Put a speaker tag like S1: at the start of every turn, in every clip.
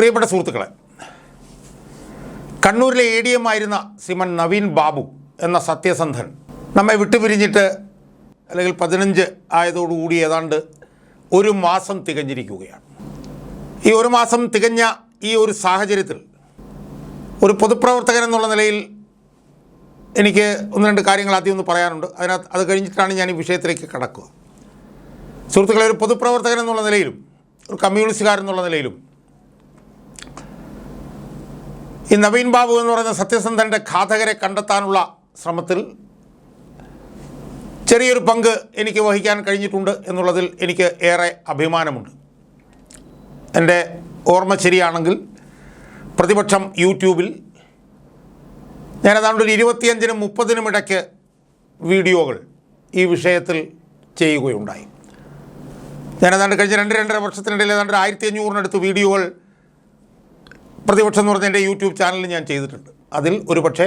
S1: പ്രിയപ്പെട്ട സുഹൃത്തുക്കളെ കണ്ണൂരിലെ എ ഡി എം ആയിരുന്ന ശ്രീമൻ നവീൻ ബാബു എന്ന സത്യസന്ധൻ നമ്മെ വിട്ടുപിരിഞ്ഞിട്ട് അല്ലെങ്കിൽ പതിനഞ്ച് ആയതോടുകൂടി ഏതാണ്ട് ഒരു മാസം തികഞ്ഞിരിക്കുകയാണ്. ഈ ഒരു മാസം തികഞ്ഞ ഈ ഒരു സാഹചര്യത്തിൽ ഒരു പൊതുപ്രവർത്തകൻ എന്നുള്ള നിലയിൽ എനിക്ക് ഒന്ന് രണ്ട് കാര്യങ്ങൾ ആദ്യം ഒന്ന് പറയാനുണ്ട്. അതിനകത്ത് അത് കഴിഞ്ഞിട്ടാണ് ഞാൻ ഈ വിഷയത്തിലേക്ക് കടക്കുക. സുഹൃത്തുക്കളെ ഒരു പൊതുപ്രവർത്തകൻ എന്നുള്ള നിലയിലും ഒരു കമ്മ്യൂണിസ്റ്റുകാരെന്നുള്ള നിലയിലും ഈ നവീൻ ബാബു എന്ന് പറയുന്ന സത്യസന്ധന്റെ ഘാതകരെ കണ്ടെത്താനുള്ള ശ്രമത്തിൽ ചെറിയൊരു പങ്ക് എനിക്ക് വഹിക്കാൻ കഴിഞ്ഞിട്ടുണ്ട് എന്നുള്ളതിൽ എനിക്ക് ഏറെ അഭിമാനമുണ്ട്. എന്റെ ഓർമ്മ ശരിയാണെങ്കിൽ പ്രതിപക്ഷം യൂട്യൂബിൽ ഞാൻ ഏതാണ്ട് ഒരു ഇരുപത്തിയഞ്ചിനും മുപ്പതിനും ഇടയ്ക്ക് വീഡിയോകൾ ഈ വിഷയത്തിൽ ചെയ്യുകയുണ്ടായി. ഞാൻ ഏതാണ്ട് കഴിഞ്ഞ രണ്ട് രണ്ടര വർഷത്തിനിടയിൽ ഏതാണ്ട് ആയിരത്തി അഞ്ഞൂറിനടുത്ത് വീഡിയോകൾ പ്രതിപക്ഷം എന്ന് പറഞ്ഞ എന്റെ യൂട്യൂബ് ചാനലിൽ ഞാൻ ചെയ്തിട്ടുണ്ട്. അതിൽ ഒരു പക്ഷേ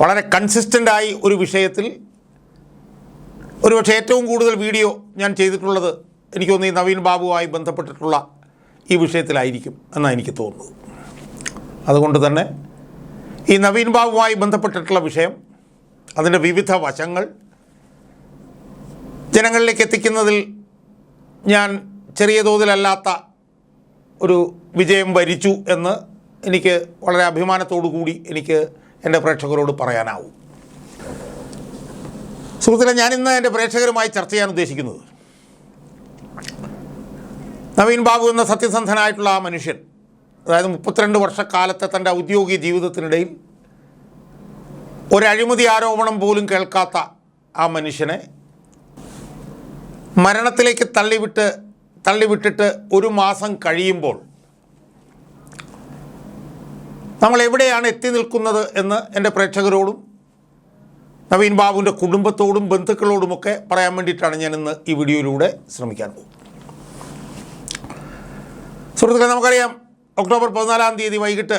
S1: വളരെ കൺസിസ്റ്റന്റായി ഒരു വിഷയത്തിൽ ഒരുപക്ഷെ ഏറ്റവും കൂടുതൽ വീഡിയോ ഞാൻ ചെയ്തിട്ടുള്ളത് എനിക്ക് തോന്നുന്നു നവീൻ ബാബുവുമായി ബന്ധപ്പെട്ടിട്ടുള്ള ഈ വിഷയത്തിലായിരിക്കും എന്നാണ് എനിക്ക് തോന്നുന്നത്. അതുകൊണ്ട് തന്നെ ഈ നവീൻ ബാബുവുമായി ബന്ധപ്പെട്ടിട്ടുള്ള വിഷയം അതിന്റെ വിവിധ വശങ്ങൾ ജനങ്ങളിലേക്ക് എത്തിക്കുന്നതിൽ ഞാൻ ചെറിയ തോതിലല്ലാത്ത ഒരു വിജയം വരിച്ചു എന്ന് എനിക്ക് വളരെ അഭിമാനത്തോടു കൂടി എനിക്ക് എന്റെ പ്രേക്ഷകരോട് പറയാനാവും. സുഹൃത്തുക്കളെ ഞാനിന്ന് എന്റെ പ്രേക്ഷകരുമായി ചർച്ച ചെയ്യാൻ ഉദ്ദേശിക്കുന്നത് നവീൻ ബാബു എന്ന സത്യസന്ധനായിട്ടുള്ള ആ മനുഷ്യൻ അതായത് മുപ്പത്തിരണ്ട് വർഷക്കാലത്തെ തന്റെ ഔദ്യോഗിക ജീവിതത്തിനിടയിൽ ഒരഴിമതി ആരോപണം പോലും കേൾക്കാത്ത ആ മനുഷ്യനെ മരണത്തിലേക്ക് തള്ളിവിട്ട് തള്ളിവിട്ടിട്ട് ഒരു മാസം കഴിയുമ്പോൾ നമ്മൾ എവിടെയാണ് എത്തി നിൽക്കുന്നത് എന്ന് എന്റെ പ്രേക്ഷകരോടും നവീൻ ബാബുവിന്റെ കുടുംബത്തോടും ബന്ധുക്കളോടുമൊക്കെ പറയാൻ വേണ്ടിയിട്ടാണ് ഞാൻ ഇന്ന് ഈ വീഡിയോയിലൂടെ ശ്രമിക്കാൻ പോകുന്നത്. സുഹൃത്തുക്കളെ നമുക്കറിയാം ഒക്ടോബർ പതിനാലാം തീയതി വൈകിട്ട്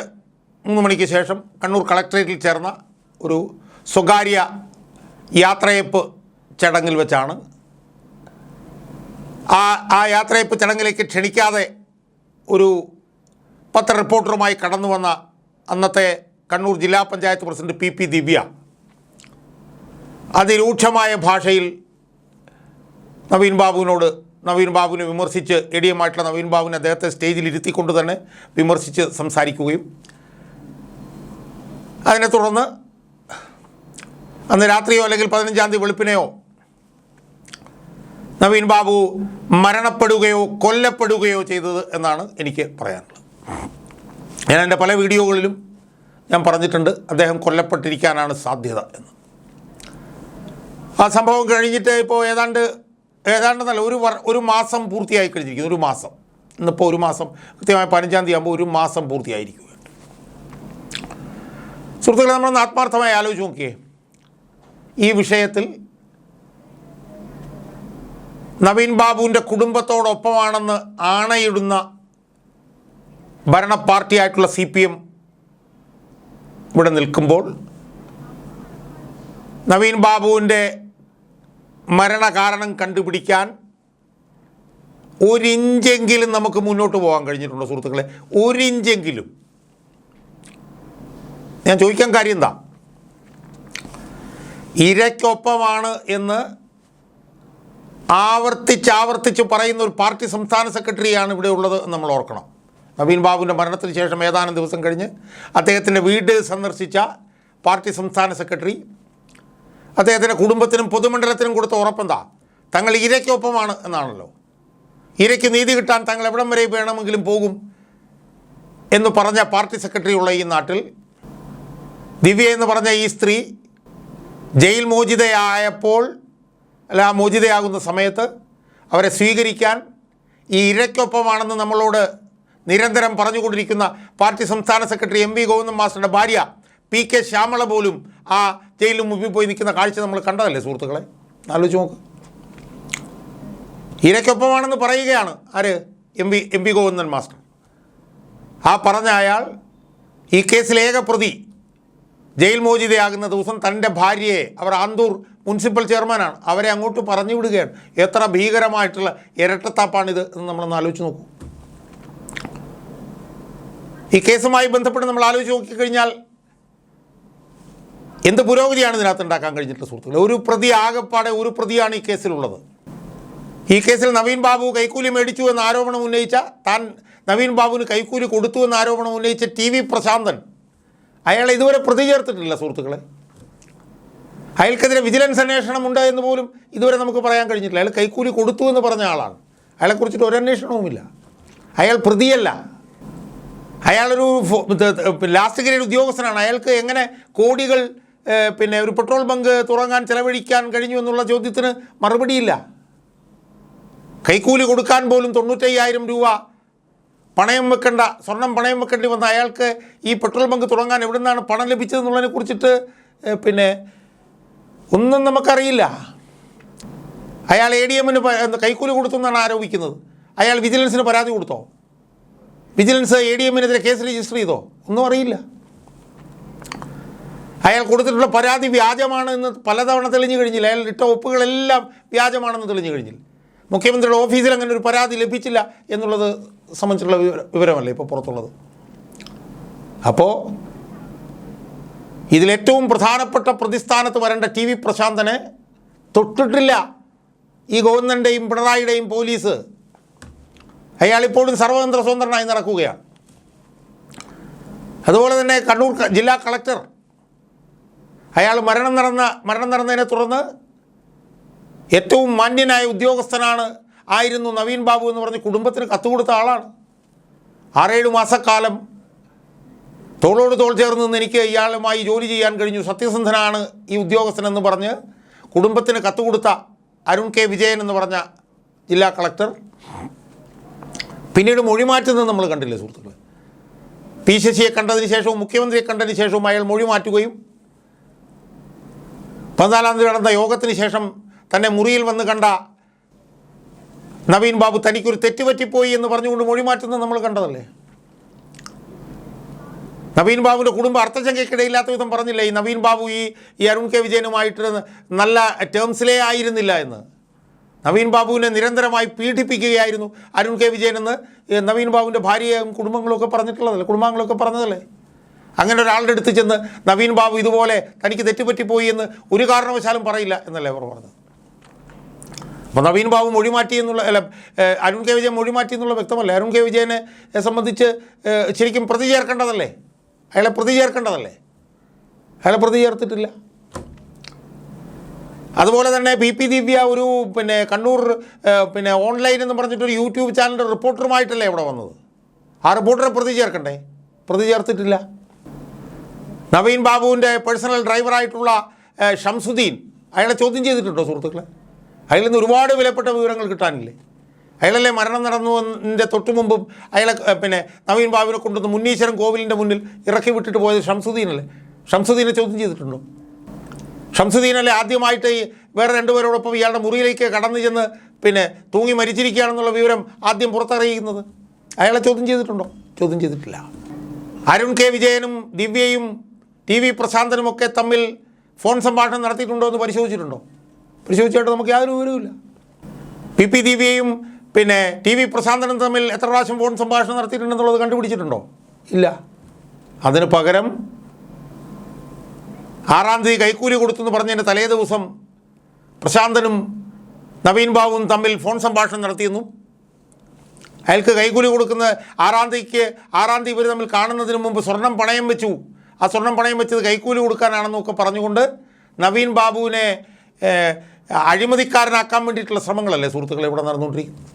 S1: മൂന്ന് മണിക്ക് ശേഷം കണ്ണൂർ കളക്ടറേറ്റിൽ ചേർന്ന ഒരു സ്വകാര്യ യാത്രയപ്പ് ചടങ്ങിൽ വെച്ചാണ് ആ ആ യാത്രയപ്പ് ചടങ്ങിലേക്ക് ക്ഷണിക്കാതെ ഒരു പത്ര റിപ്പോർട്ടറുമായി കടന്നു വന്ന അന്നത്തെ കണ്ണൂർ ജില്ലാ panchayat president P P Divya. അതിരൂക്ഷമായ ഭാഷയിൽ നവീൻ ബാബുവിനോട് നവീൻ ബാബുവിനെ വിമർശിച്ച് എടിയമായിട്ടുള്ള നവീൻ ബാബുവിനെ അദ്ദേഹത്തെ സ്റ്റേജിൽ ഇരുത്തിക്കൊണ്ട് തന്നെ വിമർശിച്ച് സംസാരിക്കുകയും. അതിനെ തുടർന്ന് അന്ന് രാത്രിയോ അല്ലെങ്കിൽ പതിനഞ്ചാം തീയതി വെളുപ്പിനെയോ നവീൻ ബാബു മരണപ്പെടുകയോ കൊല്ലപ്പെടുകയോ ചെയ്തത് എന്നാണ് എനിക്ക് പറയാനുള്ളത്. ഞാൻ എന്റെ പല വീഡിയോകളിലും ഞാൻ പറഞ്ഞിട്ടുണ്ട് അദ്ദേഹം കൊല്ലപ്പെട്ടിരിക്കാനാണ് സാധ്യത എന്ന്. ആ സംഭവം കഴിഞ്ഞിട്ട് ഇപ്പോൾ ഏതാണ്ട് ഏതാണ്ട് നല്ല ഒരു വർ ഒരു മാസം പൂർത്തിയായി കഴിഞ്ഞിരിക്കുന്നു ഒരു മാസം. ഇന്നിപ്പോൾ ഒരു മാസം കൃത്യമായി പതിനഞ്ചാം തീയതി ആകുമ്പോൾ ഒരു മാസം പൂർത്തിയായിരിക്കുക സുഹൃത്തുക്കളെ നമ്മളൊന്ന് ആത്മാർത്ഥമായി ആലോചിച്ച് നോക്കിയേ. ഈ വിഷയത്തിൽ നവീൻ ബാബുവിന്റെ കുടുംബത്തോടൊപ്പമാണെന്ന് ആണയിടുന്ന ഭരണ പാർട്ടിയായിട്ടുള്ള സി പി എം ഇവിടെ നിൽക്കുമ്പോൾ നവീൻ ബാബുവിന്റെ മരണകാരണം കണ്ടുപിടിക്കാൻ ഒരിഞ്ചെങ്കിലും നമുക്ക് മുന്നോട്ട് പോകാൻ കഴിഞ്ഞിട്ടുണ്ടോ സുഹൃത്തുക്കളെ? ഒരിഞ്ചെങ്കിലും. ഞാൻ ചോദിക്കാൻ കാര്യം എന്താ? ഇരയ്ക്കൊപ്പമാണ് എന്ന് ആവർത്തിച്ചാവർത്തിച്ച് പറയുന്ന ഒരു പാർട്ടി സംസ്ഥാന സെക്രട്ടറിയാണ് ഇവിടെ ഉള്ളത് നമ്മൾ ഓർക്കണം. നവീൻ ബാബുവിന്റെ മരണത്തിന് ശേഷം ഏതാനും ദിവസം കഴിഞ്ഞ് അദ്ദേഹത്തിന്റെ വീട് സന്ദർശിച്ച പാർട്ടി സംസ്ഥാന സെക്രട്ടറി അദ്ദേഹത്തിന്റെ കുടുംബത്തിനും പൊതുമണ്ഡലത്തിനും കൊടുത്ത ഉറപ്പെന്താ? തങ്ങൾ ഇരയ്ക്കൊപ്പമാണ് എന്നാണല്ലോ. ഇരയ്ക്ക് നീതി കിട്ടാൻ തങ്ങൾ എവിടം വരെ വേണമെങ്കിലും പോകും എന്ന് പറഞ്ഞ പാർട്ടി സെക്രട്ടറി ഉള്ള ഈ നാട്ടിൽ ദിവ്യ എന്ന് പറഞ്ഞ ഈ സ്ത്രീ ജയിൽ മോചിതയായപ്പോൾ അല്ല മോചിതയാകുന്ന സമയത്ത് അവരെ സ്വീകരിക്കാൻ ഈ ഇരയ്ക്കൊപ്പമാണെന്ന് നമ്മളോട് നിരന്തരം പറഞ്ഞുകൊണ്ടിരിക്കുന്ന പാർട്ടി സംസ്ഥാന സെക്രട്ടറി എം വി ഗോവിന്ദൻ മാസ്റ്ററുടെ ഭാര്യ പി കെ ശ്യാമള പോലും ആ ജയിലിൽ മുമ്പിൽ പോയി നിൽക്കുന്ന കാഴ്ച നമ്മൾ കണ്ടതല്ലേ സുഹൃത്തുക്കളെ? ആലോചിച്ച് നോക്ക്. ഇരയ്ക്കൊപ്പമാണെന്ന് പറയുകയാണ് ആര്? M V M V Govindan master. ആ പറഞ്ഞ അയാൾ ഈ കേസിലെ ഏക പ്രതി ജയിൽ മോചിതയാകുന്ന ദിവസം തന്റെ ഭാര്യയെ അവർ ആന്തൂർ മുനിസിപ്പൽ ചെയർമാനാണ്. അവരെ അങ്ങോട്ട് പറഞ്ഞു വിടുകയാണ് എത്ര ഭീകരമായിട്ടുള്ള ഇരട്ടത്താപ്പാണിത് എന്ന് നമ്മളൊന്ന് ആലോചിച്ച് നോക്കൂ. ഈ കേസുമായി ബന്ധപ്പെട്ട് നമ്മൾ ആലോചിച്ച് നോക്കിക്കഴിഞ്ഞാൽ എന്ത് പുരോഗതിയാണ് ഇതിനകത്ത് ഉണ്ടാക്കാൻ കഴിഞ്ഞിട്ടുള്ള സുഹൃത്തുക്കൾ ഒരു പ്രതി ആകെപ്പാടെ ഒരു പ്രതിയാണ് ഈ കേസിലുള്ളത്. ഈ കേസിൽ നവീൻ ബാബു കൈക്കൂലി മേടിച്ചു എന്ന ആരോപണം ഉന്നയിച്ച താൻ നവീൻ ബാബുവിന് കൈക്കൂലി കൊടുത്തു എന്ന ആരോപണം ഉന്നയിച്ച ടി വി പ്രശാന്തൻ അയാളെ ഇതുവരെ പ്രതി ചേർത്തിട്ടില്ല സുഹൃത്തുക്കളെ. അയാൾക്കെതിരെ വിജിലൻസ് അന്വേഷണം ഉണ്ട് എന്ന് പോലും ഇതുവരെ നമുക്ക് പറയാൻ കഴിഞ്ഞിട്ടില്ല. അയാൾ കൈക്കൂലി കൊടുത്തു എന്ന് പറഞ്ഞ ആളാണ്. അയാളെക്കുറിച്ചിട്ട് ഒരു അന്വേഷണവുമില്ല. അയാൾ പ്രതിയല്ല. അയാളൊരു ലാസ്റ്റ് ഗ്രേഡ് ഉദ്യോഗസ്ഥനാണ്. അയാൾക്ക് എങ്ങനെ കോടികൾ പിന്നെ ഒരു പെട്രോൾ ബങ്ക് തുറങ്ങാൻ ചെലവഴിക്കാൻ കഴിഞ്ഞു എന്നുള്ള ചോദ്യത്തിന് മറുപടിയില്ല. കൈക്കൂലി കൊടുക്കാൻ പോലും തൊണ്ണൂറ്റയ്യായിരം രൂപ പണയം വെക്കേണ്ട സ്വർണം പണയം വെക്കേണ്ടി വന്ന അയാൾക്ക് ഈ പെട്രോൾ ബങ്ക് തുടങ്ങാൻ എവിടെ നിന്നാണ് പണം ലഭിച്ചതെന്നുള്ളതിനെ കുറിച്ചിട്ട് പിന്നെ ഒന്നും നമുക്കറിയില്ല. അയാൾ എ ഡി എമ്മിന് കൈക്കൂലി കൊടുത്തു എന്നാണ് ആരോപിക്കുന്നത്. അയാൾ വിജിലൻസിന് പരാതി കൊടുത്തോ? വിജിലൻസ് എ ഡി എമ്മിനെതിരെ കേസ് രജിസ്റ്റർ ചെയ്തോ? ഒന്നും അറിയില്ല. അയാൾ കൊടുത്തിട്ടുള്ള പരാതി വ്യാജമാണ് എന്ന് പലതവണ തെളിഞ്ഞു കഴിഞ്ഞില്ല. അയാൾ ഇട്ട ഒപ്പുകളെല്ലാം വ്യാജമാണെന്ന് തെളിഞ്ഞു കഴിഞ്ഞില്ല. മുഖ്യമന്ത്രിയുടെ ഓഫീസിൽ അങ്ങനെ ഒരു പരാതി ലഭിച്ചില്ല എന്നുള്ളത് സംബന്ധിച്ചുള്ള വിവര- വിവരമല്ലേ ഇപ്പോൾ പുറത്തുള്ളത്? അപ്പോൾ ഇതിലേറ്റവും പ്രധാനപ്പെട്ട പ്രതിസ്ഥാനത്ത് വരേണ്ട ടി വി പ്രശാന്തനെ തൊട്ടിട്ടില്ല. ഈ ഗവൺമെന്റിന്റെയും പിണറായിയുടെയും പോലീസ്. അയാളിപ്പോഴും സർവതന്ത്ര സ്വതന്ത്രനായി നടക്കുകയാണ്. അതുപോലെ തന്നെ കണ്ണൂർ ജില്ലാ കളക്ടർ. അയാൾ മരണം നടന്ന മരണം നടന്നതിനെ തുടർന്ന് ഏറ്റവും മാന്യനായ ഉദ്യോഗസ്ഥനാണ് ആയിരുന്നു നവീൻ ബാബു എന്ന് പറഞ്ഞ് കുടുംബത്തിന് കത്തുകൊടുത്ത ആളാണ്. ആറേഴ് മാസക്കാലം തോളോട് തോൾ ചേർന്ന് നിന്ന് എനിക്ക് ഇയാളുമായി ജോലി ചെയ്യാൻ കഴിഞ്ഞു. സത്യസന്ധനാണ് ഈ ഉദ്യോഗസ്ഥനെന്ന് പറഞ്ഞ് കുടുംബത്തിന് കത്ത് കൊടുത്ത അരുൺ കെ വിജയൻ എന്ന് പറഞ്ഞ ജില്ലാ കളക്ടർ. പിന്നീട് മൊഴി മാറ്റുന്നത് നമ്മൾ കണ്ടില്ലേ സുഹൃത്തുക്കൾ പി ശശിയെ കണ്ടതിന് ശേഷവും മുഖ്യമന്ത്രിയെ കണ്ടതിന് ശേഷവും അയാൾ മൊഴി മാറ്റുകയും പതിനാലാം തീയതി നടന്ന യോഗത്തിന് ശേഷം തന്നെ മുറിയിൽ വന്ന് കണ്ട നവീൻ ബാബു തനിക്കൊരു തെറ്റുപറ്റിപ്പോയി എന്ന് പറഞ്ഞുകൊണ്ട് മൊഴി മാറ്റുന്നത് നമ്മൾ കണ്ടതല്ലേ? നവീൻ ബാബുവിന്റെ കുടുംബം അർത്ഥശങ്കയ്ക്കിടയില്ലാത്ത വിധം പറഞ്ഞില്ല? ഈ നവീൻ ബാബു ഈ ഈ അരുൺ കെ വിജയനുമായിട്ട് നല്ല ടേംസിലേ ആയിരുന്നില്ല എന്ന്. നവീൻ ബാബുവിനെ നിരന്തരമായി പീഡിപ്പിക്കുകയായിരുന്നു അരുൺ കെ വിജയൻ എന്ന് നവീൻ ബാബുവിന്റെ ഭാര്യയും കുടുംബങ്ങളൊക്കെ പറഞ്ഞിട്ടുള്ളതല്ലേ? കുടുംബാംഗങ്ങളൊക്കെ പറഞ്ഞതല്ലേ? അങ്ങനെ ഒരാളുടെ അടുത്ത് ചെന്ന് നവീൻ ബാബു ഇതുപോലെ തനിക്ക് തെറ്റുപറ്റിപ്പോയി എന്ന് ഒരു കാരണവശാലും പറയില്ല എന്നല്ലേ അവർ പറഞ്ഞത്? അപ്പോൾ നവീൻ ബാബു മൊഴിമാറ്റി എന്നുള്ള അല്ല അരുൺ കെ വിജയൻ മൊഴിമാറ്റി എന്നുള്ള വ്യക്തമല്ല? അരുൺ കെ വിജയനെ സംബന്ധിച്ച് ശരിക്കും പ്രതി ചേർക്കേണ്ടതല്ലേ? അയാളെ പ്രതി ചേർക്കേണ്ടതല്ലേ? അയാളെ പ്രതി ചേർത്തിട്ടില്ല. അതുപോലെ തന്നെ പി പി ദിവ്യ ഒരു പിന്നെ കണ്ണൂർ പിന്നെ ഓൺലൈൻ എന്ന് പറഞ്ഞിട്ട് ഒരു യൂട്യൂബ് ചാനലിന്റെ റിപ്പോർട്ടറുമായിട്ടല്ലേ ഇവിടെ വന്നത്? ആ റിപ്പോർട്ടറെ പ്രതി ചേർക്കണ്ടേ? പ്രതി ചേർത്തിട്ടില്ല. നവീൻ ബാബുവിന്റെ പേഴ്സണൽ ഡ്രൈവറായിട്ടുള്ള ഷംസുദ്ദീൻ അയാളെ ചോദ്യം ചെയ്തിട്ടുണ്ടോ സുഹൃത്തുക്കളെ? അയാളിൽ നിന്ന് ഒരുപാട് വിലപ്പെട്ട വിവരങ്ങൾ കിട്ടാനില്ലേ? അയാളല്ലേ മരണം നടന്നതിന്റെ തൊട്ടു മുമ്പും അയാളെ പിന്നെ നവീൻ ബാബുവിനെ കൊണ്ടുവന്ന് മുന്നീശ്വരം കോവിലിന്റെ മുന്നിൽ ഇറക്കി വിട്ടിട്ട് പോയത് ഷംസുദ്ദീനല്ലേ ഷംസുദ്ദീനെ ചോദ്യം ചെയ്തിട്ടുണ്ടോ? ഷംസുദ്ദീനല്ലേ ആദ്യമായിട്ട് ഈ വേറെ രണ്ടുപേരോടൊപ്പം ഇയാളുടെ മുറിയിലേക്ക് കടന്നു ചെന്ന് പിന്നെ തൂങ്ങി മരിച്ചിരിക്കുകയാണെന്നുള്ള വിവരം ആദ്യം പുറത്തറിയിക്കുന്നത്? അയാളെ ചോദ്യം ചെയ്തിട്ടുണ്ടോ? ചോദ്യം ചെയ്തിട്ടില്ല. അരുൺ കെ വിജയനും ദിവ്യയും ടി വി പ്രശാന്തനുമൊക്കെ തമ്മിൽ ഫോൺ സംഭാഷണം നടത്തിയിട്ടുണ്ടോ എന്ന് പരിശോധിച്ചിട്ടുണ്ടോ? പരിശോധിച്ചായിട്ട് നമുക്ക് യാതൊരു വിവരവുമില്ല. പി പി ദിവ്യയും പിന്നെ ടി വി പ്രശാന്തനും തമ്മിൽ എത്ര പ്രാവശ്യം ഫോൺ സംഭാഷണം നടത്തിയിട്ടുണ്ടെന്നുള്ളത് കണ്ടുപിടിച്ചിട്ടുണ്ടോ? ഇല്ല. അതിന് പകരം ആറാം തീയതി കൈക്കൂലി കൊടുത്തെന്ന് പറഞ്ഞതിന്റെ തലേ ദിവസം പ്രശാന്തനും നവീൻ ബാബുവും തമ്മിൽ ഫോൺ സംഭാഷണം നടത്തിയെന്നും അയാൾക്ക് കൈക്കൂലി കൊടുക്കുന്ന ആറാം തീയതിക്ക് ആറാം തീയതി ഇവർ തമ്മിൽ കാണുന്നതിന് മുമ്പ് സ്വർണം പണയം വെച്ചു. ആ സ്വർണം പണയം വെച്ചത് കൈക്കൂലി കൊടുക്കാനാണെന്നൊക്കെ പറഞ്ഞുകൊണ്ട് നവീൻ ബാബുവിനെ അഴിമതിക്കാരനാക്കാൻ വേണ്ടിയിട്ടുള്ള ശ്രമങ്ങളല്ലേ സുഹൃത്തുക്കളെ ഇവിടെ നടന്നുകൊണ്ടിരിക്കുന്നത്?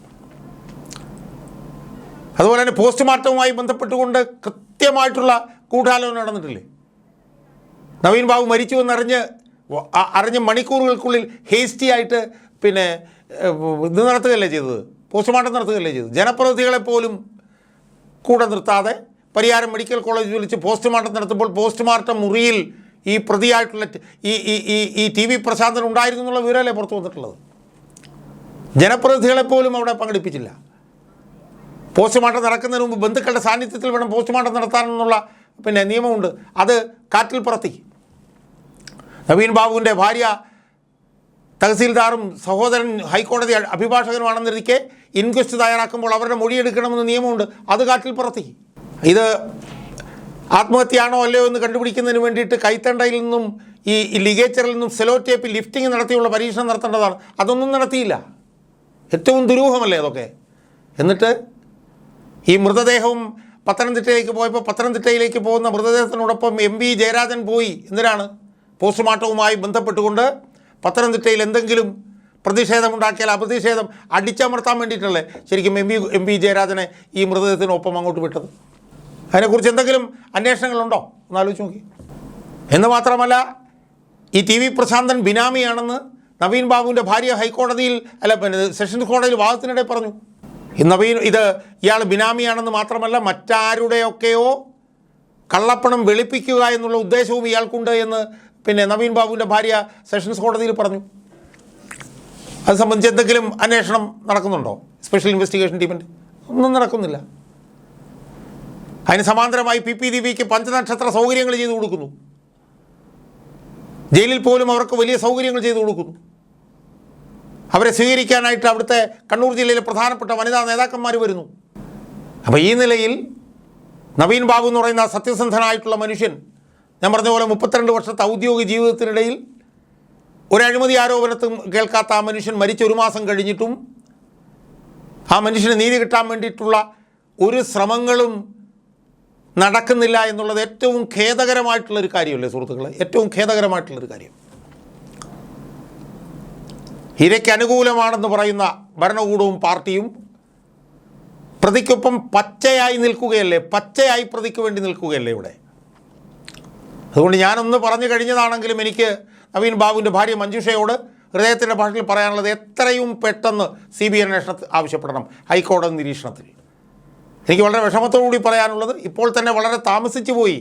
S1: അതുപോലെ തന്നെ പോസ്റ്റ്മോർട്ടവുമായി ബന്ധപ്പെട്ടുകൊണ്ട് കൃത്യമായിട്ടുള്ള കൂടാലോചന നടന്നിട്ടില്ലേ? നവീൻ ബാബു മരിച്ചു എന്നറിഞ്ഞ് അറിഞ്ഞ മണിക്കൂറുകൾക്കുള്ളിൽ ഹേസ്റ്റി ആയിട്ട് പിന്നെ ഇത് നടത്തുകയല്ലേ ചെയ്തത്? പോസ്റ്റ്മോർട്ടം നടത്തുകയല്ലേ ചെയ്തത്? ജനപ്രതിനിധികളെ പോലും കൂടെ നിർത്താതെ പരിയാരം മെഡിക്കൽ കോളേജ് വിളിച്ച് പോസ്റ്റ്മോർട്ടം നടത്തുമ്പോൾ പോസ്റ്റ്മോർട്ടം മുറിയിൽ ഈ പ്രതിയായിട്ടുള്ള ഈ ഈ ഈ ടി വി പ്രശാന്തൻ ഉണ്ടായിരുന്നു എന്നുള്ള വിവരമല്ലേ പുറത്തു വന്നിട്ടുള്ളത്? ജനപ്രതിനിധികളെ പോലും അവിടെ പങ്കെടുപ്പിച്ചില്ല. പോസ്റ്റ്മോർട്ടം നടക്കുന്നതിന് മുമ്പ് ബന്ധുക്കളുടെ സാന്നിധ്യത്തിൽ വേണം പോസ്റ്റ്മോർട്ടം നടത്താനെന്നുള്ള പിന്നെ നിയമമുണ്ട്. അത് കാറ്റിൽ പുറത്തി. നവീൻ ബാബുവിന്റെ ഭാര്യ തഹസീൽദാറും സഹോദരൻ ഹൈക്കോടതി അഭിഭാഷകനുമാണെന്നിരിക്കെ ഇൻക്വസ്റ്റ് തയ്യാറാക്കുമ്പോൾ അവരുടെ മൊഴിയെടുക്കണമെന്ന് നിയമമുണ്ട്. അത് കാറ്റിൽ പുറത്തി. ഇത് ആത്മഹത്യയാണോ അല്ലയോ എന്ന് കണ്ടുപിടിക്കുന്നതിന് വേണ്ടിയിട്ട് കൈത്തണ്ടയിൽ നിന്നും ഈ ലിഗേച്ചറിൽ നിന്നും സെലോ ടേപ്പ് ലിഫ്റ്റിംഗ് നടത്തിയുള്ള പരീക്ഷണം നടത്തേണ്ടതാണ്. അതൊന്നും നടത്തിയില്ല. ഏറ്റവും ദുരൂഹമല്ലേ അതൊക്കെ? എന്നിട്ട് ഈ മൃതദേഹവും പത്തനംതിട്ടയിലേക്ക് പോയപ്പോൾ പത്തനംതിട്ടയിലേക്ക് പോകുന്ന മൃതദേഹത്തിനോടൊപ്പം എം വി ജയരാജൻ പോയി എന്തിനാണ് പോസ്റ്റ്മോർട്ടവുമായി ബന്ധപ്പെട്ടുകൊണ്ട് പത്തനംതിട്ടയിൽ എന്തെങ്കിലും പ്രതിഷേധമുണ്ടാക്കിയാൽ പ്രതിഷേധം അടിച്ചമർത്താൻ വേണ്ടിയിട്ടല്ലേ ശരിക്കും എം വി എം വി ജയരാജനെ ഈ മൃതദേഹത്തിനൊപ്പം അങ്ങോട്ട് വിട്ടത്? അതിനെക്കുറിച്ച് എന്തെങ്കിലും അന്വേഷണങ്ങളുണ്ടോ? ഒന്ന് ആലോചിച്ച് നോക്കി. എന്ന് മാത്രമല്ല ഈ ടി വി പ്രശാന്തൻ ബിനാമിയാണെന്ന് നവീൻ ബാബുവിന്റെ ഭാര്യ ഹൈക്കോടതിയിൽ അല്ല പിന്നെ സെഷൻസ് കോടതിയിൽ വാദത്തിനിടെ പറഞ്ഞു. നവീൻ ഇത് ഇയാൾ ബിനാമിയാണെന്ന് മാത്രമല്ല മറ്റാരുടെയൊക്കെയോ കള്ളപ്പണം വെളുപ്പിക്കുക എന്നുള്ള ഉദ്ദേശവും ഇയാൾക്കുണ്ട് എന്ന് പിന്നെ നവീൻ ബാബുവിന്റെ ഭാര്യ സെഷൻസ് കോടതിയിൽ പറഞ്ഞു. അത് സംബന്ധിച്ച് എന്തെങ്കിലും അന്വേഷണം നടക്കുന്നുണ്ടോ? സ്പെഷ്യൽ ഇൻവെസ്റ്റിഗേഷൻ ടീമിന്റെ? ഒന്നും നടക്കുന്നില്ല. അതിന് സമാന്തരമായി പി പി ദിവിക്ക് പഞ്ചനക്ഷത്ര സൗകര്യങ്ങൾ ചെയ്തു കൊടുക്കുന്നു. ജയിലിൽ പോലും അവർക്ക് വലിയ സൗകര്യങ്ങൾ ചെയ്തു കൊടുക്കുന്നു. അവരെ സ്വീകരിക്കാനായിട്ട് അവിടുത്തെ കണ്ണൂർ ജില്ലയിലെ പ്രധാനപ്പെട്ട വനിതാ നേതാക്കന്മാർ വരുന്നു. അപ്പോൾ ഈ നിലയിൽ നവീൻ ബാബു എന്ന് പറയുന്ന സത്യസന്ധനായിട്ടുള്ള മനുഷ്യൻ ഞാൻ പറഞ്ഞ പോലെ മുപ്പത്തിരണ്ട് വർഷത്തെ ഔദ്യോഗിക ജീവിതത്തിനിടയിൽ ഒരു അഴിമതി ആരോപണത്തും കേൾക്കാത്ത ആ മനുഷ്യൻ മരിച്ച ഒരു മാസം കഴിഞ്ഞിട്ടും ആ മനുഷ്യന് നീതി കിട്ടാൻ വേണ്ടിയിട്ടുള്ള ഒരു ശ്രമങ്ങളും നടക്കുന്നില്ല എന്നുള്ളത് ഏറ്റവും ഖേദകരമായിട്ടുള്ളൊരു കാര്യമല്ലേ സുഹൃത്തുക്കളെ? ഏറ്റവും ഖേദകരമായിട്ടുള്ളൊരു കാര്യം. ഇരയ്ക്ക് അനുകൂലമാണെന്ന് പറയുന്ന ഭരണകൂടവും പാർട്ടിയും പ്രതിക്കൊപ്പം പച്ചയായി നിൽക്കുകയല്ലേ? പച്ചയായി പ്രതിക്ക് വേണ്ടി നിൽക്കുകയല്ലേ ഇവിടെ? അതുകൊണ്ട് ഞാനൊന്ന് പറഞ്ഞു കഴിഞ്ഞതാണെങ്കിലും എനിക്ക് നവീൻ ബാബുവിന്റെ ഭാര്യ മഞ്ജുഷയോട് ഹൃദയത്തിന്റെ ഭാഷയിൽ പറയാനുള്ളത് എത്രയും പെട്ടെന്ന് സി ബി അന്വേഷണത്തിൽ ആവശ്യപ്പെടണം ഹൈക്കോടതി നിരീക്ഷണത്തിൽ. എനിക്ക് വളരെ വിഷമത്തോടുകൂടി പറയാനുള്ളത് ഇപ്പോൾ തന്നെ വളരെ താമസിച്ചു പോയി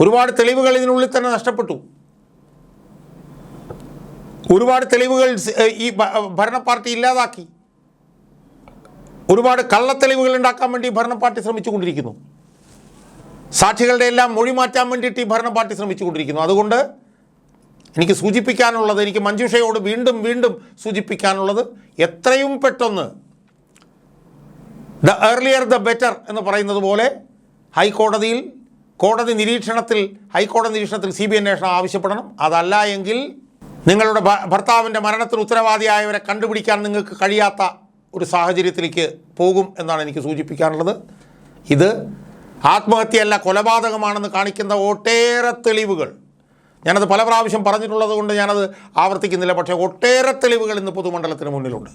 S1: ഒരുപാട് തെളിവുകൾ ഇതിനുള്ളിൽ തന്നെ നഷ്ടപ്പെട്ടു. ഒരുപാട് തെളിവുകൾ ഈ ഭരണ പാർട്ടി ഇല്ലാതാക്കി. ഒരുപാട് കള്ളത്തെളിവുകൾ ഉണ്ടാക്കാൻ വേണ്ടി ഭരണ പാർട്ടി ശ്രമിച്ചുകൊണ്ടിരിക്കുന്നു. സാക്ഷികളുടെ എല്ലാം മൊഴി മാറ്റാൻ വേണ്ടിയിട്ട് ഈ ഭരണ പാർട്ടി ശ്രമിച്ചുകൊണ്ടിരിക്കുന്നു. അതുകൊണ്ട് എനിക്ക് സൂചിപ്പിക്കാനുള്ളത് എനിക്ക് മഞ്ജുഷയോട് വീണ്ടും വീണ്ടും സൂചിപ്പിക്കാനുള്ളത് എത്രയും പെട്ടെന്ന് ദ ഏർലിയർ ദ ബെറ്റർ എന്ന് പറയുന്നത് പോലെ ഹൈക്കോടതിയിൽ കോടതി നിരീക്ഷണത്തിൽ ഹൈക്കോടതി നിരീക്ഷണത്തിൽ സി ബി അന്വേഷണം ആവശ്യപ്പെടണം. അതല്ല എങ്കിൽ നിങ്ങളുടെ ഭർത്താവിന്റെ മരണത്തിന് ഉത്തരവാദിയായവരെ കണ്ടുപിടിക്കാൻ നിങ്ങൾക്ക് കഴിയാത്ത ഒരു സാഹചര്യത്തിലേക്ക് പോകും എന്നാണ് എനിക്ക് സൂചിപ്പിക്കാനുള്ളത്. ഇത് ആത്മഹത്യയല്ല കൊലപാതകമാണെന്ന് കാണിക്കുന്ന ഒട്ടേറെ തെളിവുകൾ. ഞാനത് പല പ്രാവശ്യം പറഞ്ഞിട്ടുള്ളത് കൊണ്ട് ഞാനത് ആവർത്തിക്കുന്നില്ല പക്ഷേ ഒട്ടേറെ തെളിവുകൾ ഇന്ന് പൊതുമണ്ഡലത്തിന് മുന്നിലുണ്ട്.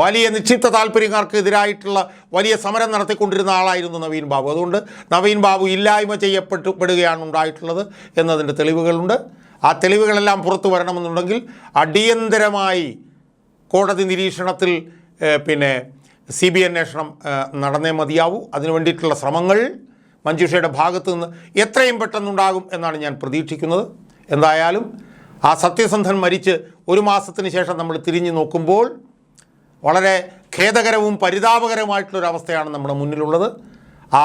S1: വലിയ നിക്ഷിപ്ത താല്പര്യക്കാർക്ക് എതിരായിട്ടുള്ള വലിയ സമരം നടത്തിക്കൊണ്ടിരുന്ന ആളായിരുന്നു നവീൻ ബാബു. അതുകൊണ്ട് നവീൻ ബാബു ഇല്ലായ്മ ചെയ്യപ്പെട്ടു പെടുകയാണ് ഉണ്ടായിട്ടുള്ളത് എന്നതിന്റെ തെളിവുകളുണ്ട്. ആ തെളിവുകളെല്ലാം പുറത്തു വരണമെന്നുണ്ടെങ്കിൽ അടിയന്തരമായി കോടതി നിരീക്ഷണത്തിൽ പിന്നെ സി ബി അന്വേഷണം നടന്നേ മതിയാവൂ. അതിനു വേണ്ടിയിട്ടുള്ള ശ്രമങ്ങൾ മഞ്ജുഷയുടെ ഭാഗത്തു നിന്ന് എത്രയും പെട്ടെന്നുണ്ടാകും എന്നാണ് ഞാൻ പ്രതീക്ഷിക്കുന്നത്. എന്തായാലും ആ സത്യസന്ധൻ മരിച്ച് ഒരു മാസത്തിന് ശേഷം നമ്മൾ തിരിഞ്ഞു നോക്കുമ്പോൾ വളരെ ഖേദകരവും പരിതാപകരവുമായിട്ടുള്ളൊരവസ്ഥയാണ് നമ്മുടെ മുന്നിലുള്ളത്. ആ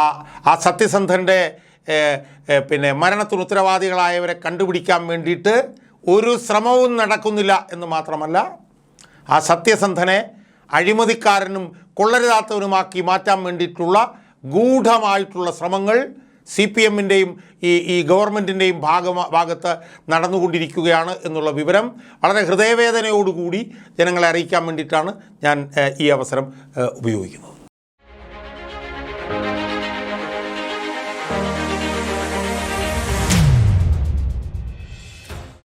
S1: ആ സത്യസന്ധന്റെ പിന്നെ മരണത്തിന് ഉത്തരവാദികളായവരെ കണ്ടുപിടിക്കാൻ വേണ്ടിയിട്ട് ഒരു ശ്രമവും നടക്കുന്നില്ല എന്ന് മാത്രമല്ല ആ സത്യസന്ധനെ അഴിമതിക്കാരനും കൊള്ളരുതാത്തവനുമാക്കി മാറ്റാൻ വേണ്ടിയിട്ടുള്ള ഗൂഢമായിട്ടുള്ള ശ്രമങ്ങൾ സി പി എമ്മിന്റെയും ഈ ഈ ഗവൺമെന്റിന്റെയും ഭാഗമാ ഭാഗത്ത് നടന്നുകൊണ്ടിരിക്കുകയാണ് എന്നുള്ള വിവരം വളരെ ഹൃദയവേദനയോടുകൂടി ജനങ്ങളെ അറിയിക്കാൻ വേണ്ടിയിട്ടാണ് ഞാൻ ഈ അവസരം ഉപയോഗിക്കുന്നത്.